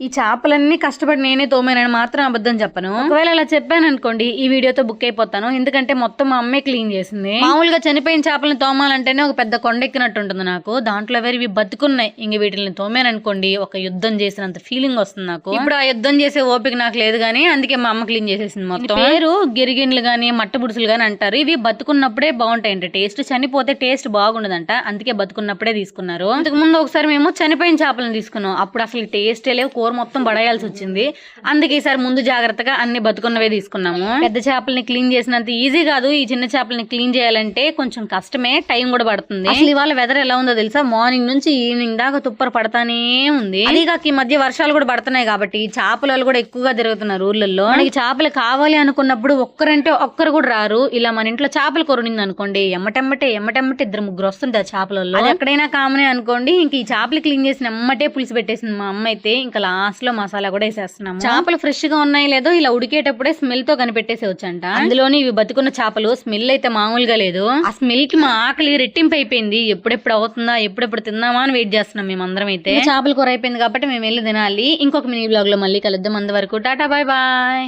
ఈ చేపలన్నీ కష్టపడి నేనే తోమానని మాత్రం అబద్ధం చెప్పను. ఒకవేళ అలా చెప్పాను అనుకోండి ఈ వీడియోతో బుక్ అయిపోతాను. ఎందుకంటే మొత్తం మా అమ్మే క్లీన్ చేసింది. మామూలుగా చనిపోయిన చేపలను తోమాలంటేనే ఒక పెద్ద కొండ ఎక్కినట్టు ఉంటుంది నాకు. దాంట్లో వేరే ఇవి బతుకున్నాయి. ఇంక వీటిని తోమేననుకోండి ఒక యుద్ధం చేసినంత ఫీలింగ్ వస్తుంది నాకు. ఇప్పుడు ఆ యుద్ధం చేసే ఓపిక నాకు లేదు కానీ అందుకే మా అమ్మ క్లీన్ చేసేసింది మొత్తం. పేరు గిరిగిన్లు కానీ మట్ట బుడుసులు అంటారు. ఇవి బతుకున్నప్పుడే బాగుంటాయంట. టేస్ట్ చనిపోతే టేస్ట్ బాగుండదంట. అందుకే బతుకున్నప్పుడే తీసుకున్నారు. అంతకు ముందు ఒకసారి మేము చనిపోయిన చేపలను తీసుకున్నాం. అప్పుడు అసలు టేస్ట్ లేవు. కూర మొత్తం పడేయాల్సి వచ్చింది. అందుకే ఈసారి ముందు జాగ్రత్తగా అన్ని బతుకున్నవే తీసుకున్నాము. పెద్ద చేపల్ని క్లీన్ చేసినంత ఈజీ కాదు. ఈ చిన్న చేపల్ని క్లీన్ చేయాలంటే కొంచెం కష్టమే. టైం కూడా పడుతుంది. అసలు ఇవాళ వెదర్ ఎలా ఉందో తెలుసా? మార్నింగ్ నుంచి ఈవినింగ్ దాకా తుప్పర పడతానే ఉంది. అదిగాక ఈ మధ్య వర్షాలు కూడా పడుతున్నాయి కాబట్టి చేపలు కూడా ఎక్కువగా తిరుగుతున్నారు ఊర్లలో మనకి చేపలు కావాలి అనుకున్నప్పుడు ఒక్కరంటే ఒక్కరు కూడా రారు. ఇలా మన ఇంట్లో చేపలు కొరనింది అనుకోండి ఎమ్మటెమ్మటే ఎమ్మటెమ్మటే ఇద్దరు ముగ్గురు వస్తుంటారు చేపలలో అది ఎక్కడైనా కామనే అనుకోండి. ఇంక ఈ చేపలు క్లీన్ చేసిన ఎమ్మటే పులుసు పెట్టేసింది మా అమ్మ అయితే. ఇంకా లాస్ట్లో మసాలా కూడా వేసేస్తున్నాము. చేపలు ఫ్రెష్గా ఉన్నాయి లేదో ఇలా ఉడికేటప్పుడే స్మెల్తో కనిపెట్టేసి వచ్చంట అందులోని ఇవి బతుకున్న చేపలు స్మెల్ అయితే మామూలుగా లేదు. ఆ స్మెల్కి మా ఆకలి రెట్టింపు అయిపోయింది. ఎప్పుడెప్పుడు అవుతుందా ఎప్పుడెప్పుడు తిందామా అని వెయిట్ చేస్తున్నాం మేమందరం అయితే. చేపల కూర అయిపోయింది కాబట్టి మేము వెళ్ళి తినాలి. ఇంకొక మినీ బ్లాగ్లో మళ్ళీ కలుద్దాం అంతవరకు. Tata bye bye.